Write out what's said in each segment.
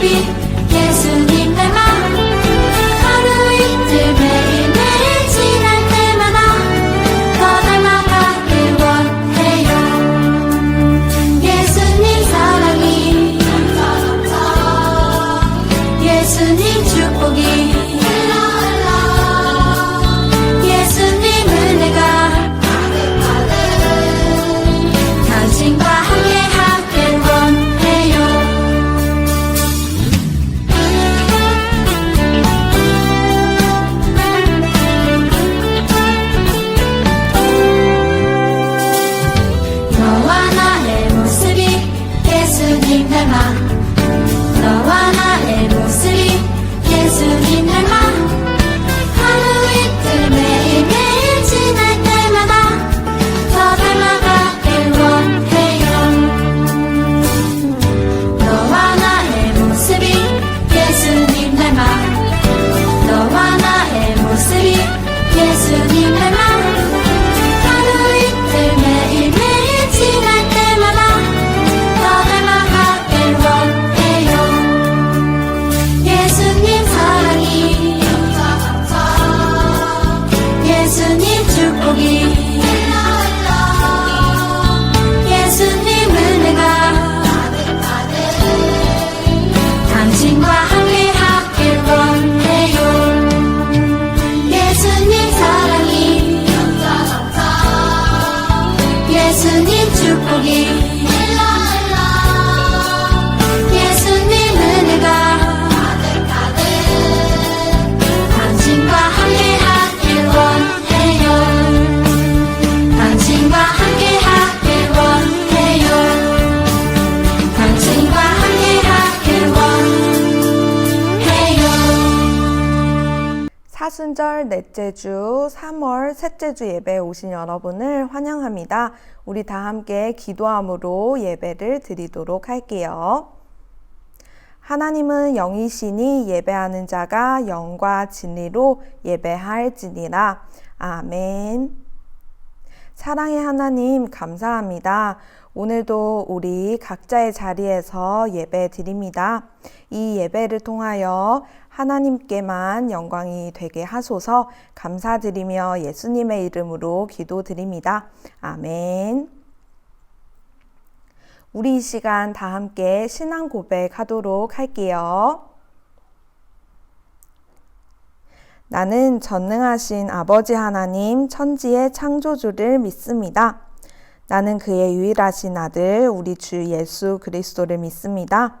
나 사순절 넷째 주 3월 셋째 주 예배에 오신 여러분을 환영합니다. 우리 다 함께 기도함으로 예배를 드리도록 할게요. 하나님은 영이시니 예배하는 자가 영과 진리로 예배할지니라. 아멘. 사랑의 하나님, 감사합니다. 오늘도 우리 각자의 자리에서 예배 드립니다. 이 예배를 통하여 하나님께만 영광이 되게 하소서 감사드리며 예수님의 이름으로 기도드립니다. 아멘. 우리 이 시간 다 함께 신앙 고백하도록 할게요. 나는 전능하신 아버지 하나님 천지의 창조주를 믿습니다. 나는 그의 유일하신 아들 우리 주 예수 그리스도를 믿습니다.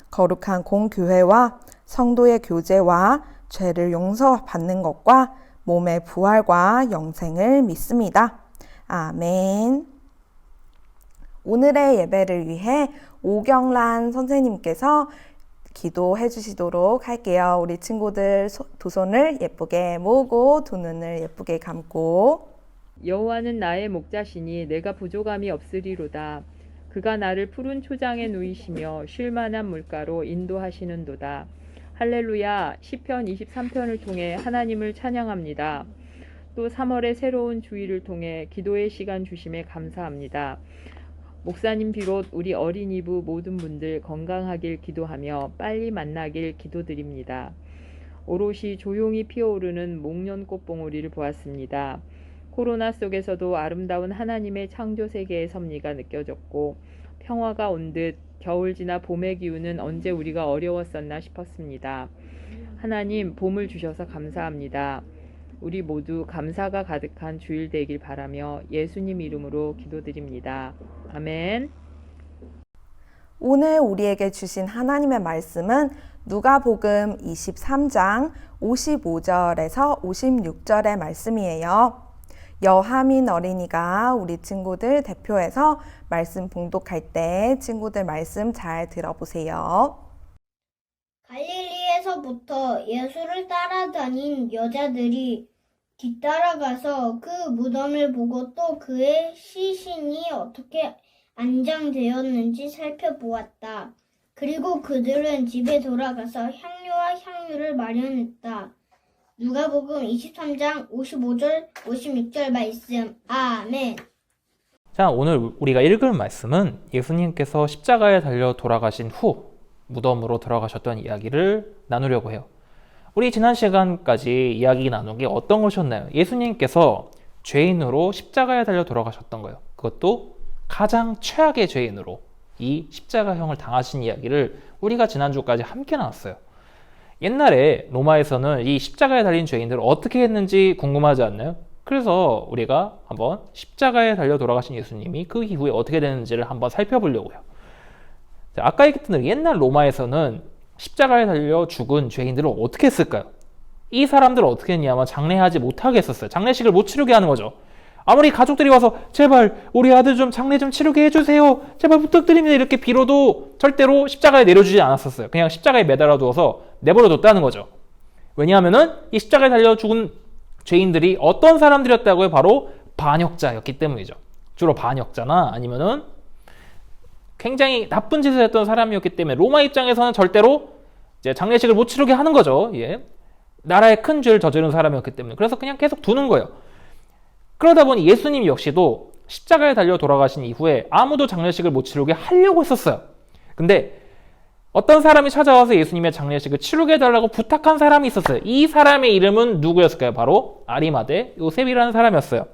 거룩한 공교회와 성도의 교제와 죄를 용서받는 것과 몸의 부활과 영생을 믿습니다. 아멘. 오늘의 예배를 위해 오경란 선생님께서 기도해 주시도록 할게요. 우리 친구들 소- 두 손을 예쁘게 모으고 두 눈을 예쁘게 감고 여호와는 나의 목자시니 내가 부족함이 없으리로다. 그가 나를 푸른 초장에 누이시며 쉴 만한 물가로 인도하시는도다. 할렐루야. 시편 23편을 통해 하나님을 찬양합니다. 또 3월의 새로운 주의를 통해 기도의 시간 주심에 감사합니다. 목사님 비롯 우리 어린이부 모든 분들 건강하길 기도하며 빨리 만나길 기도드립니다. 오롯이 조용히 피어오르는 목련 꽃봉오리를 보았습니다. 코로나 속에서도 아름다운 하나님의 창조 세계의 섭리가 느껴졌고 평화가 온 듯 겨울 지나 봄의 기운은 언제 우리가 어려웠었나 싶었습니다. 하나님 봄을 주셔서 감사합니다. 우리 모두 감사가 가득한 주일 되길 바라며 예수님 이름으로 기도드립니다. 아멘. 오늘 우리에게 주신 하나님의 말씀은 누가복음 23장 55절에서 56절의 말씀이에요. 여하민 어린이가 우리 친구들 대표해서 말씀 봉독할 때 친구들 말씀 잘 들어보세요. 갈릴리에서부터 예수를 따라다닌 여자들이 뒤따라가서 그 무덤을 보고 또 그의 시신이 어떻게 안장되었는지 살펴보았다. 그리고 그들은 집에 돌아가서 향료와 향유를 마련했다. 누가복음 23장 55절 56절 말씀. 아멘. 자, 오늘 우리가 읽을 말씀은 예수님께서 십자가에 달려 돌아가신 후 무덤으로 들어가셨던 이야기를 나누려고 해요. 우리 지난 시간까지 이야기 나눈 게 어떤 것이었나요? 예수님께서 죄인으로 십자가에 달려 돌아가셨던 거예요. 그것도 가장 최악의 죄인으로 이 십자가형을 당하신 이야기를 우리가 지난주까지 함께 나눴어요. 옛날에 로마에서는 이 십자가에 달린 죄인들을 어떻게 했는지 궁금하지 않나요? 그래서 우리가 한번 십자가에 달려 돌아가신 예수님이 그 이후에 어떻게 되는지를 한번 살펴보려고요. 자, 아까 얘기했던 대로 옛날 로마에서는 십자가에 달려 죽은 죄인들을 어떻게 했을까요? 이 사람들을 어떻게 했냐면 장례하지 못하게 했었어요. 장례식을 못 치르게 하는 거죠. 아무리 가족들이 와서 제발 우리 아들 좀 장례 좀 치르게 해주세요. 제발 부탁드립니다. 이렇게 빌어도 절대로 십자가에 내려주지 않았었어요. 그냥 십자가에 매달아 두어서 내버려 뒀다는 거죠. 왜냐하면은 이 십자가에 달려 죽은 죄인들이 어떤 사람들이었다고요? 바로 반역자였기 때문이죠. 주로 반역자나 아니면은 굉장히 나쁜 짓을 했던 사람이었기 때문에 로마 입장에서는 절대로 이제 장례식을 못 치르게 하는 거죠. 예. 나라의 큰 죄를 저지른 사람이었기 때문에 그래서 그냥 계속 두는 거예요. 그러다 보니 예수님 역시도 십자가에 달려 돌아가신 이후에 아무도 장례식을 못 치르게 하려고 했었어요. 근데 어떤 사람이 찾아와서 예수님의 장례식을 치르게 해달라고 부탁한 사람이 있었어요. 이 사람의 이름은 누구였을까요? 바로 아리마대 요셉이라는 사람이었어요.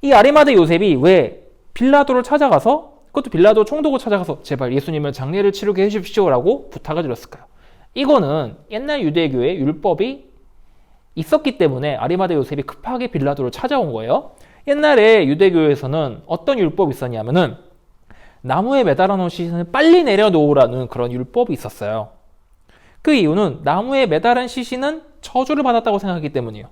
이 아리마대 요셉이 왜 빌라도를 찾아가서 그것도 빌라도 총독을 찾아가서 제발 예수님을 장례를 치르게 해주십시오라고 부탁을 드렸을까요? 이거는 옛날 유대교의 율법이 있었기 때문에 아리마대 요셉이 급하게 빌라도를 찾아온 거예요. 옛날에 유대교에서는 어떤 율법이 있었냐면은 나무에 매달아 시신을 빨리 내려놓으라는 그런 율법이 있었어요. 그 이유는 나무에 매달은 시신은 저주를 받았다고 생각하기 때문이에요.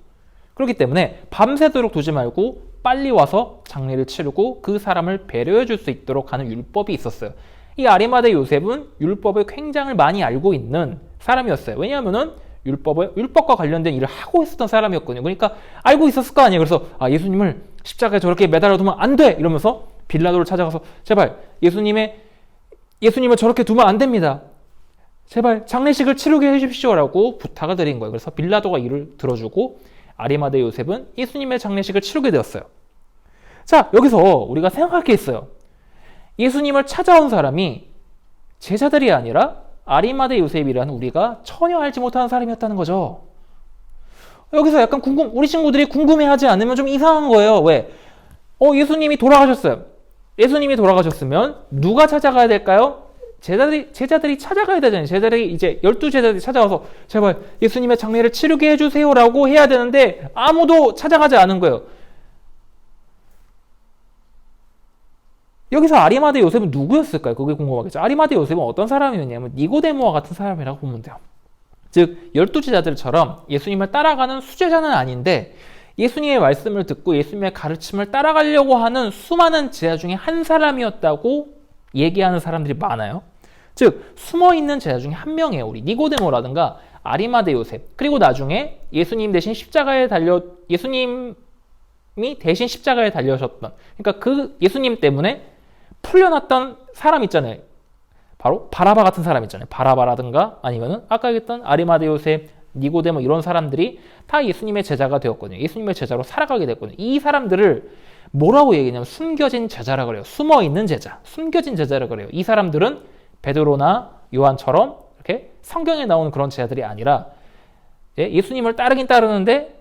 그렇기 때문에 밤새도록 두지 말고 빨리 와서 장례를 치르고 그 사람을 배려해 줄 수 있도록 하는 율법이 있었어요. 이 아리마대 요셉은 율법을 굉장히 많이 알고 있는 사람이었어요. 왜냐하면은 율법을 율법과 관련된 일을 하고 있었던 사람이었거든요. 그러니까 알고 있었을 거 아니에요. 그래서 아 예수님을 십자가에 저렇게 매달아 두면 안 돼. 이러면서 빌라도를 찾아가서 제발 예수님의 예수님을 저렇게 두면 안 됩니다. 제발 장례식을 치르게 해주십시오라고 부탁을 드린 거예요. 그래서 빌라도가 이를 들어주고 아리마대 요셉은 예수님의 장례식을 치르게 되었어요. 자 여기서 우리가 생각할 게 있어요. 예수님을 찾아온 사람이 제자들이 아니라 아리마대 요셉이라는 우리가 전혀 알지 못하는 사람이었다는 거죠. 여기서 약간 궁금, 우리 친구들이 궁금해하지 않으면 좀 이상한 거예요. 왜? 어, 예수님이 돌아가셨어요. 예수님이 돌아가셨으면 누가 찾아가야 될까요? 제자들이, 제자들이 찾아가야 되잖아요. 제자들이 이제 열두 제자들이 찾아와서 제발 예수님의 장례를 치르게 해주세요라고 해야 되는데 아무도 찾아가지 않은 거예요. 여기서 아리마대 요셉은 누구였을까요? 그게 궁금하겠죠. 아리마대 요셉은 어떤 사람이었냐면 니고데모와 같은 사람이라고 보면 돼요. 즉 열두 제자들처럼 예수님을 따라가는 수제자는 아닌데 예수님의 말씀을 듣고 예수님의 가르침을 따라가려고 하는 수많은 제자 중에 한 사람이었다고 얘기하는 사람들이 많아요. 즉 숨어 있는 제자 중에 한 명이에요. 우리 니고데모라든가 아리마대 요셉 그리고 나중에 예수님 대신 십자가에 달려 예수님이 대신 십자가에 달려셨던 그러니까 그 예수님 때문에 풀려났던 사람 있잖아요. 바로 바라바 같은 사람 있잖아요. 바라바라든가 아니면은 아까 얘기했던 아리마데 요셉, 니고데모 이런 사람들이 다 예수님의 제자가 되었거든요. 예수님의 제자로 살아가게 됐거든요. 이 사람들을 뭐라고 얘기냐면 숨겨진 제자라 그래요. 숨어 있는 제자, 숨겨진 제자라 그래요. 이 사람들은 베드로나 요한처럼 이렇게 성경에 나오는 그런 제자들이 아니라 예, 예수님을 따르긴 따르는데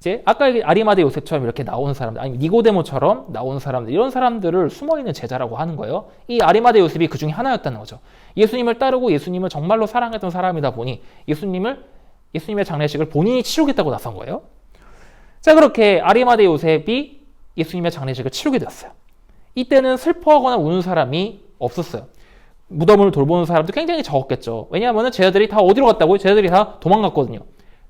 이제 아까 아리마대 요셉처럼 이렇게 나오는 사람들, 아니면 니고데모처럼 나오는 사람들, 이런 사람들을 숨어 있는 제자라고 하는 거예요. 이 아리마대 요셉이 그 중에 하나였다는 거죠. 예수님을 따르고 예수님을 정말로 사랑했던 사람이다 보니 예수님을 예수님의 장례식을 본인이 치르겠다고 나선 거예요. 자 그렇게 아리마대 요셉이 예수님의 장례식을 치르게 되었어요. 이때는 슬퍼하거나 우는 사람이 없었어요. 무덤을 돌보는 사람도 굉장히 적었겠죠. 왜냐하면 제자들이 다 어디로 갔다고요? 제자들이 다 도망갔거든요.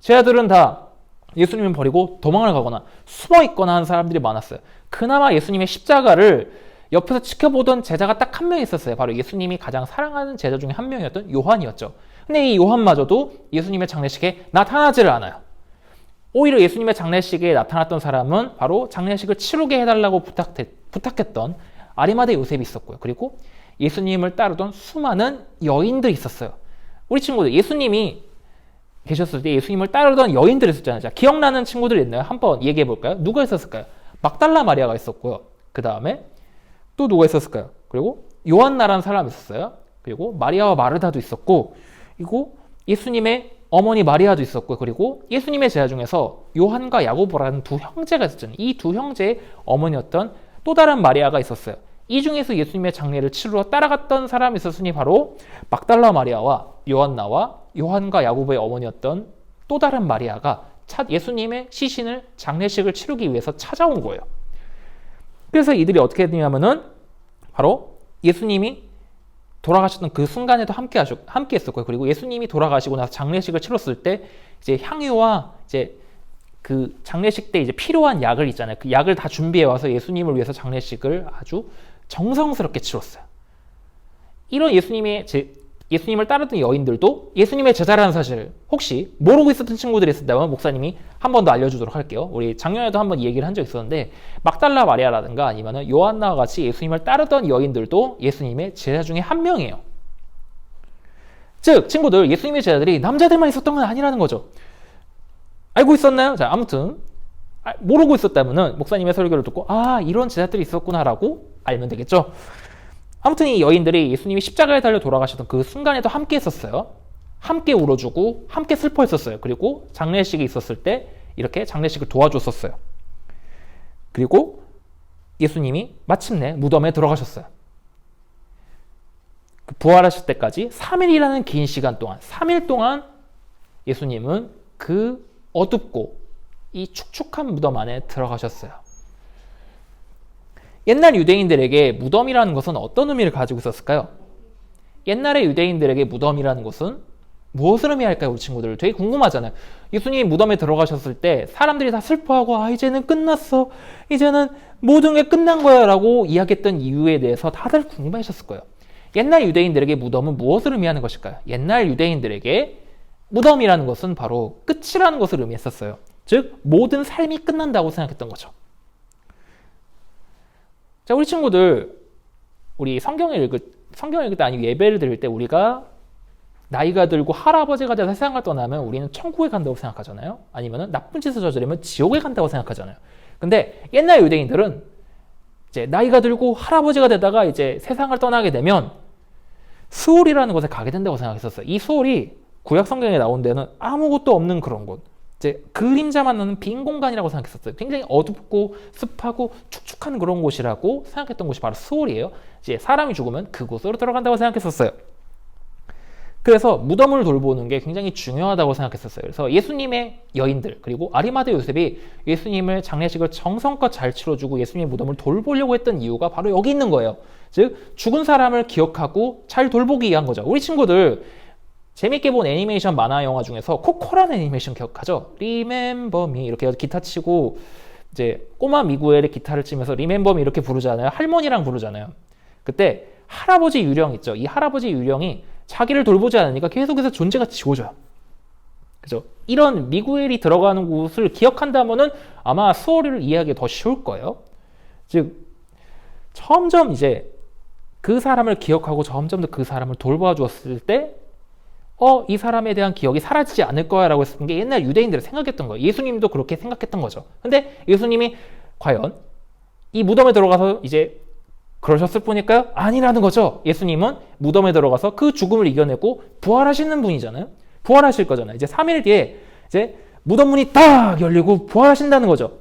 제자들은 다 예수님을 버리고 도망을 가거나 숨어 있거나 하는 사람들이 많았어요. 그나마 예수님의 십자가를 옆에서 지켜보던 제자가 딱 한 명 있었어요. 바로 예수님이 가장 사랑하는 제자 중에 한 명이었던 요한이었죠. 근데 이 요한마저도 예수님의 장례식에 나타나지를 않아요. 오히려 예수님의 장례식에 나타났던 사람은 바로 장례식을 치르게 해달라고 부탁했, 부탁했던 아리마대 요셉이 있었고요. 그리고 예수님을 따르던 수많은 여인들이 있었어요. 우리 친구들 예수님이 계셨을 때 예수님을 따르던 여인들이 있었잖아요. 자, 기억나는 친구들 있나요? 한번 얘기해 볼까요? 누가 있었을까요? 막달라 마리아가 있었고요. 그 다음에 또 누가 있었을까요? 그리고 요한나라는 사람이 있었어요. 그리고 마리아와 마르다도 있었고, 그리고 예수님의 어머니 마리아도 있었고, 그리고 예수님의 제자 중에서 요한과 야고보라는 두 형제가 있었잖아요. 이 두 형제의 어머니였던 또 다른 마리아가 있었어요. 이 중에서 예수님의 장례를 치르러 따라갔던 사람이 있었으니 바로 막달라 마리아와 요한나와 요한과 야고보의 어머니였던 또 다른 마리아가 차- 예수님의 시신을 장례식을 치르기 위해서 찾아온 거예요. 그래서 이들이 어떻게 했냐면은 바로 예수님이 돌아가셨던 그 순간에도 함께 하셨, 함께 했었고요. 그리고 예수님이 돌아가시고 나서 장례식을 치렀을 때 이제 향유와 이제 그 장례식 때 이제 필요한 약을 있잖아요. 그 약을 다 준비해 와서 예수님을 위해서 장례식을 아주 정성스럽게 치렀어요. 이런 예수님의 제, 예수님을 따르던 여인들도 예수님의 제자라는 사실을 혹시 모르고 있었던 친구들이 있었다면 목사님이 한 번 더 알려주도록 할게요. 우리 작년에도 한번 이 얘기를 한 적 있었는데 막달라 마리아라든가 아니면 요한나와 같이 예수님을 따르던 여인들도 예수님의 제자 중에 한 명이에요. 즉 친구들 예수님의 제자들이 남자들만 있었던 건 아니라는 거죠. 알고 있었나요? 자 아무튼 아, 모르고 있었다면은 목사님의 설교를 듣고 아 이런 제자들이 있었구나라고 알면 되겠죠. 아무튼 이 여인들이 예수님이 십자가에 달려 돌아가셨던 그 순간에도 함께 했었어요. 함께 울어주고 함께 슬퍼했었어요. 그리고 장례식이 있었을 때 이렇게 장례식을 도와줬었어요. 그리고 예수님이 마침내 무덤에 들어가셨어요. 그 부활하실 때까지 3일이라는 긴 시간 동안, 3일 동안 예수님은 그 어둡고 이 축축한 무덤 안에 들어가셨어요. 옛날 유대인들에게 무덤이라는 것은 어떤 의미를 가지고 있었을까요? 옛날의 유대인들에게 무덤이라는 것은 무엇을 의미할까요, 우리 친구들? 되게 궁금하잖아요. 예수님이 무덤에 들어가셨을 때 사람들이 다 슬퍼하고 아 이제는 끝났어, 이제는 모든 게 끝난 거야 라고 이야기했던 이유에 대해서 다들 궁금해하셨을 거예요. 옛날 유대인들에게 무덤은 무엇을 의미하는 것일까요? 옛날 유대인들에게 무덤이라는 것은 바로 끝이라는 것을 의미했었어요. 즉 모든 삶이 끝난다고 생각했던 거죠. 자, 우리 친구들, 우리 성경을 읽을, 성경을 읽을 때 아니면 예배를 드릴 때 우리가 나이가 들고 할아버지가 돼서 세상을 떠나면 우리는 천국에 간다고 생각하잖아요. 아니면 나쁜 짓을 저지르면 지옥에 간다고 생각하잖아요. 근데 옛날 유대인들은 이제 나이가 들고 할아버지가 되다가 이제 세상을 떠나게 되면 수월이라는 곳에 가게 된다고 생각했었어요. 이 수월이 구약 성경에 나온 데는 아무것도 없는 그런 곳. 이제 그림자만 나는 빈 공간이라고 생각했었어요. 굉장히 어둡고 습하고 축축한 그런 곳이라고 생각했던 곳이 바로 수월이에요. 이제 사람이 죽으면 그곳으로 들어간다고 생각했었어요. 그래서 무덤을 돌보는 게 굉장히 중요하다고 생각했었어요. 그래서 예수님의 여인들 그리고 아리마대 요셉이 예수님을 장례식을 정성껏 잘 치러주고 예수님의 무덤을 돌보려고 했던 이유가 바로 여기 있는 거예요. 즉 죽은 사람을 기억하고 잘 돌보기 위한 거죠. 우리 친구들 재밌게 본 애니메이션 만화 영화 중에서 코코라는 애니메이션 기억하죠? Remember me 이렇게 기타 치고 이제 꼬마 미구엘의 기타를 치면서 Remember me 이렇게 부르잖아요. 할머니랑 부르잖아요. 그때 할아버지 유령 있죠. 이 할아버지 유령이 자기를 돌보지 않으니까 계속해서 존재가 지워져요. 그죠? 이런 미구엘이 들어가는 곳을 기억한다면은 아마 수어를 이해하기 더 쉬울 거예요. 즉 점점 이제 그 사람을 기억하고 점점 더 그 사람을 돌봐 주었을 때 어, 이 사람에 대한 기억이 사라지지 않을 거야 라고 했던 게 옛날 유대인들이 생각했던 거예요. 예수님도 그렇게 생각했던 거죠. 근데 예수님이 과연 이 무덤에 들어가서 이제 그러셨을 뿐일까요? 아니라는 거죠. 예수님은 무덤에 들어가서 그 죽음을 이겨내고 부활하시는 분이잖아요. 부활하실 거잖아요. 이제 3일 뒤에 이제 무덤 문이 딱 열리고 부활하신다는 거죠.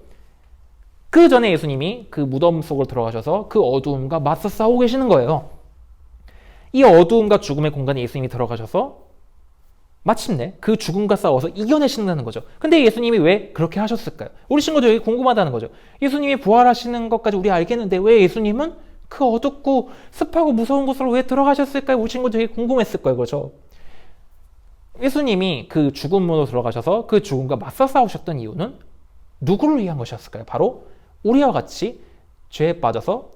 그 전에 예수님이 그 무덤 속으로 들어가셔서 그 어두움과 맞서 싸우고 계시는 거예요. 이 어두움과 죽음의 공간에 예수님이 들어가셔서 마침내 그 죽음과 싸워서 이겨내신다는 거죠. 근데 예수님이 왜 그렇게 하셨을까요? 우리 친구들 여기 궁금하다는 거죠. 예수님이 부활하시는 것까지 우리 알겠는데 왜 예수님은 그 어둡고 습하고 무서운 곳으로 왜 들어가셨을까요? 우리 친구들 되게 궁금했을 거예요. 그죠? 예수님이 그 죽음으로 들어가셔서 그 죽음과 맞서 싸우셨던 이유는 누구를 위한 것이었을까요? 바로 우리와 같이 죄에 빠져서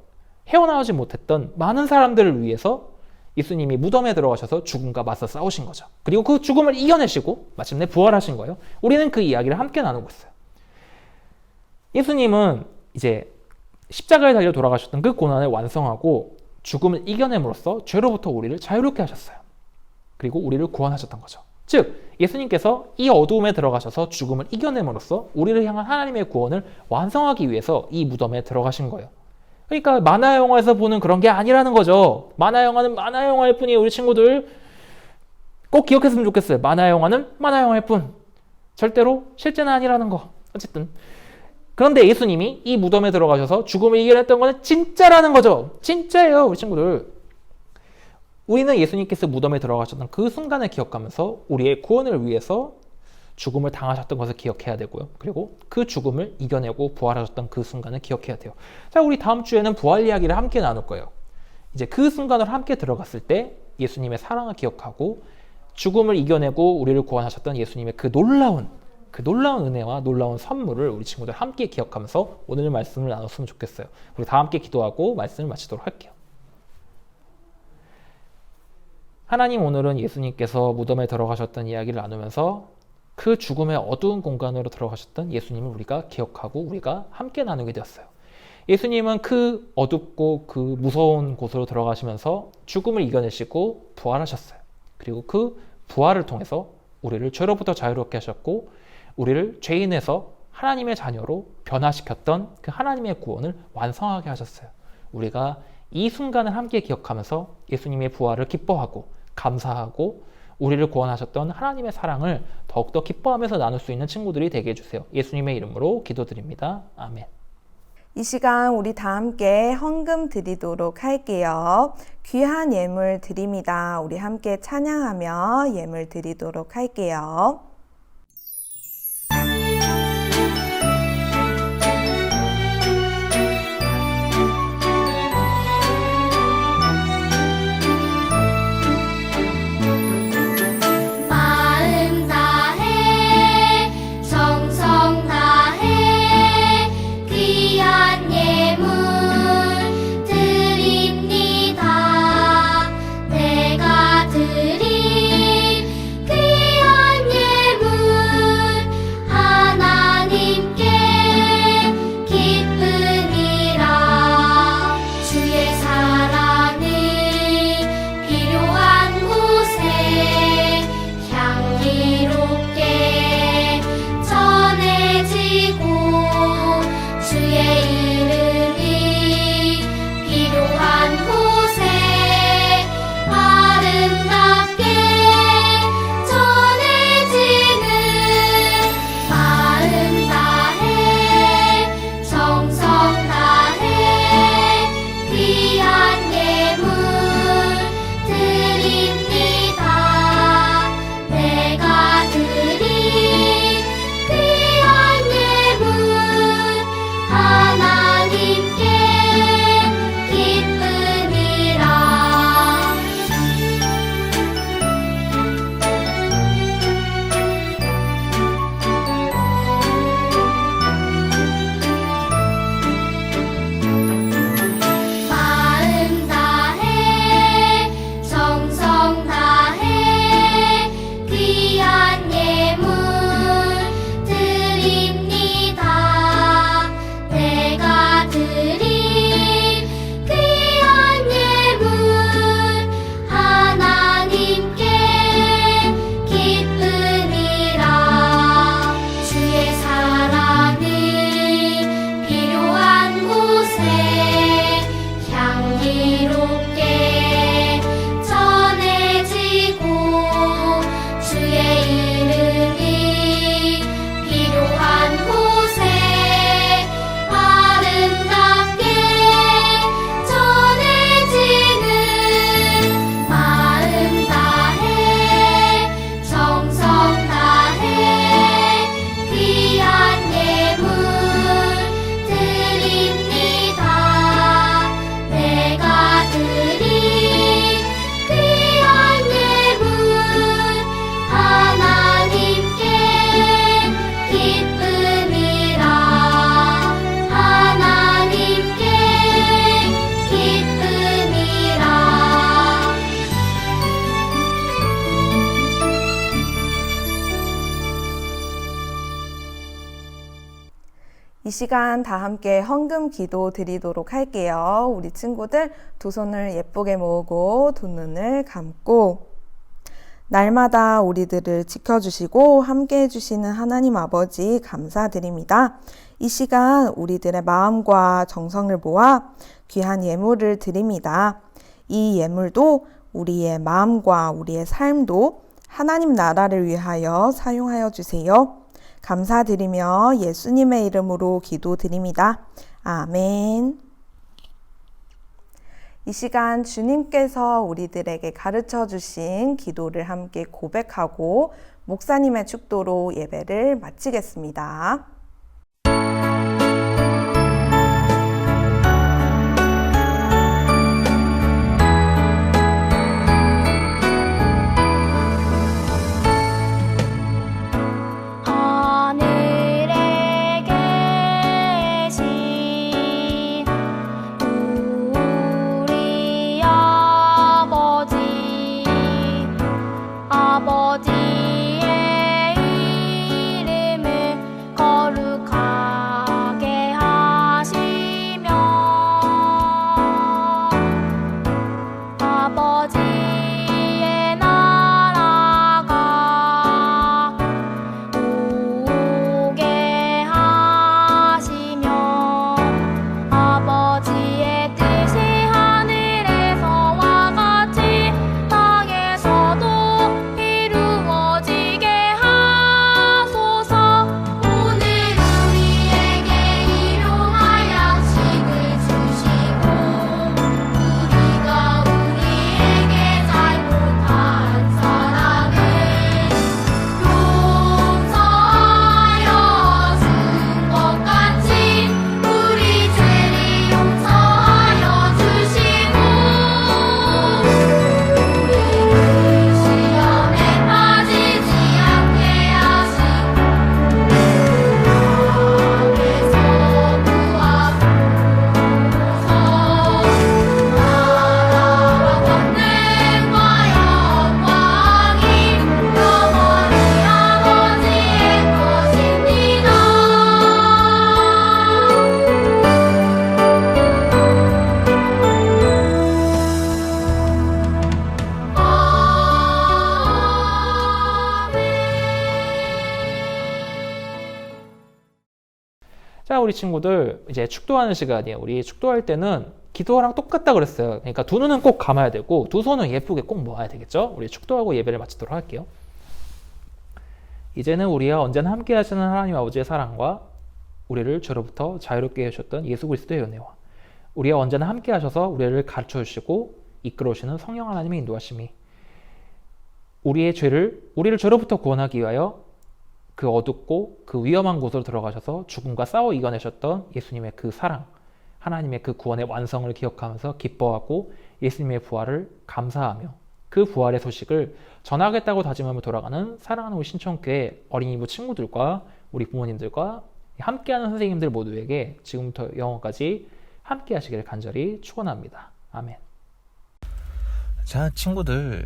헤어나오지 못했던 많은 사람들을 위해서 예수님이 무덤에 들어가셔서 죽음과 맞서 싸우신 거죠. 그리고 그 죽음을 이겨내시고 마침내 부활하신 거예요. 우리는 그 이야기를 함께 나누고 있어요. 예수님은 이제 십자가에 달려 돌아가셨던 그 고난을 완성하고 죽음을 이겨냄으로써 죄로부터 우리를 자유롭게 하셨어요. 그리고 우리를 구원하셨던 거죠. 즉, 예수님께서 이 어두움에 들어가셔서 죽음을 이겨냄으로써 우리를 향한 하나님의 구원을 완성하기 위해서 이 무덤에 들어가신 거예요. 그러니까 만화 영화에서 보는 그런 게 아니라는 거죠. 만화 영화는 만화 영화일 뿐이에요. 우리 친구들 꼭 기억했으면 좋겠어요. 만화 영화는 만화 영화일 뿐. 절대로 실제는 아니라는 거. 어쨌든 그런데 예수님이 이 무덤에 들어가셔서 죽음을 이겨냈던 거는 진짜라는 거죠. 진짜예요, 우리 친구들. 우리는 예수님께서 무덤에 들어가셨던 그 순간을 기억하면서 우리의 구원을 위해서 죽음을 당하셨던 것을 기억해야 되고요. 그리고 그 죽음을 이겨내고 부활하셨던 그 순간을 기억해야 돼요. 자, 우리 다음 주에는 부활 이야기를 함께 나눌 거예요. 이제 그 순간을 함께 들어갔을 때 예수님의 사랑을 기억하고 죽음을 이겨내고 우리를 구원하셨던 예수님의 그 놀라운 그 놀라운 은혜와 놀라운 선물을 우리 친구들 함께 기억하면서 오늘 말씀을 나눴으면 좋겠어요. 우리 다 함께 기도하고 말씀을 마치도록 할게요. 하나님 오늘은 예수님께서 무덤에 들어가셨던 이야기를 나누면서 그 죽음의 어두운 공간으로 들어가셨던 예수님을 우리가 기억하고 우리가 함께 나누게 되었어요. 예수님은 그 어둡고 그 무서운 곳으로 들어가시면서 죽음을 이겨내시고 부활하셨어요. 그리고 그 부활을 통해서 우리를 죄로부터 자유롭게 하셨고 우리를 죄인에서 하나님의 자녀로 변화시켰던 그 하나님의 구원을 완성하게 하셨어요. 우리가 이 순간을 함께 기억하면서 예수님의 부활을 기뻐하고 감사하고 우리를 구원하셨던 하나님의 사랑을 더욱더 기뻐하면서 나눌 수 있는 친구들이 되게 해주세요. 예수님의 이름으로 기도드립니다. 아멘. 이 시간 우리 다 함께 헌금 드리도록 할게요. 귀한 예물 드립니다. 우리 함께 찬양하며 예물 드리도록 할게요. 시간 다 함께 헌금 기도 드리도록 할게요. 우리 친구들 두 손을 예쁘게 모으고 두 눈을 감고 날마다 우리들을 지켜주시고 함께 해주시는 하나님 아버지 감사드립니다. 이 시간 우리들의 마음과 정성을 모아 귀한 예물을 드립니다. 이 예물도 우리의 마음과 우리의 삶도 하나님 나라를 위하여 사용하여 주세요. 감사드리며 예수님의 이름으로 기도드립니다. 아멘. 이 시간 주님께서 우리들에게 가르쳐 주신 기도를 함께 고백하고 목사님의 축도로 예배를 마치겠습니다. 우리 친구들 이제 축도하는 시간이에요. 우리 축도할 때는 기도랑 똑같다 그랬어요. 그러니까 두 눈은 꼭 감아야 되고 두 손은 예쁘게 꼭 모아야 되겠죠? 우리 축도하고 예배를 마치도록 할게요. 이제는 우리와 언제나 함께 하시는 하나님 아버지의 사랑과 우리를 죄로부터 자유롭게 해주셨던 예수 그리스도의 은혜와 우리와 언제나 함께 하셔서 우리를 가르쳐 주시고 이끌어 오시는 성령 하나님의 인도하심이 우리의 죄를 우리를 죄로부터 구원하기 위하여 그 어둡고 그 위험한 곳으로 들어가셔서 죽음과 싸워 이겨내셨던 예수님의 그 사랑, 하나님의 그 구원의 완성을 기억하면서 기뻐하고 예수님의 부활을 감사하며 그 부활의 소식을 전하겠다고 다짐하며 돌아가는 사랑하는 우리 신청교회 어린이부 친구들과 우리 부모님들과 함께하는 선생님들 모두에게 지금부터 영원까지 함께 하시기를 간절히 축원합니다. 아멘. 자, 친구들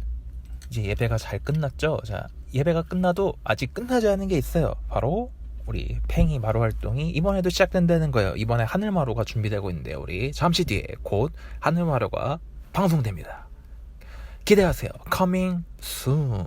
이제 예배가 잘 끝났죠? 자, 예배가 끝나도 아직 끝나지 않은 게 있어요. 바로 우리 팽이 마루 활동이 이번에도 시작된다는 거예요. 이번에 하늘 마루가 준비되고 있는데요. 우리 잠시 뒤에 곧 하늘 마루가 방송됩니다. 기대하세요. Coming soon.